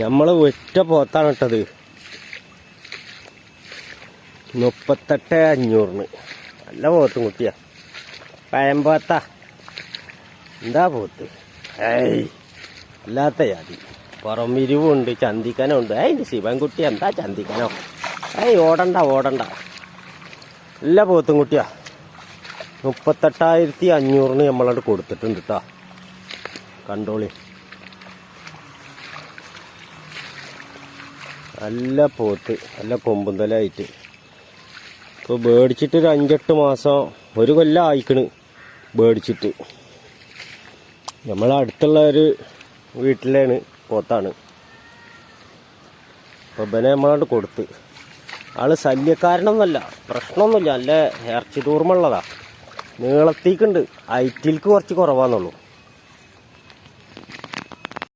നമ്മൾ ഒറ്റ പോത്താണ് ഇട്ടത്. മുപ്പത്തെട്ട് അഞ്ഞൂറിന്. നല്ല പോത്തും കുട്ടിയാ. പഴംപോത്ത എന്താ പോത്ത്? ഏയ് അല്ലാത്ത ജാതി. പുറം വിരിവുണ്ട് ചന്തിക്കനുണ്ട്. ഏയ് ശിവൻകുട്ടി എന്താ ചന്തിക്കനോ? ഏയ് ഓടണ്ട ഓടണ്ട. എല്ലാ പോത്തും കുട്ടിയാ. മുപ്പത്തെട്ടായിരത്തി അഞ്ഞൂറിന് നമ്മളവിടെ കൊടുത്തിട്ടുണ്ട് കേട്ടോ കണ്ടോളി. നല്ല പോത്ത് നല്ല കൊമ്പുന്തലായിട്ട്. ഇപ്പോൾ മേടിച്ചിട്ട് ഒരു അഞ്ചെട്ട് മാസം ഒരു കൊല്ലം ആയിക്കണ് മേടിച്ചിട്ട്. നമ്മളെ അടുത്തുള്ള ഒരു വീട്ടിലാണ് പോത്താണ്. അപ്പോൾ ഇവനെ നമ്മളോട് കൊടുത്ത്. ആൾ ശല്യക്കാരനൊന്നുമല്ല പ്രശ്നമൊന്നുമില്ല നല്ല ഇറച്ചി തൂർമുള്ളതാ നീളത്തേക്കുണ്ട് ഐറ്റിൽക്ക് കുറച്ച് കുറവാന്നുള്ളൂ.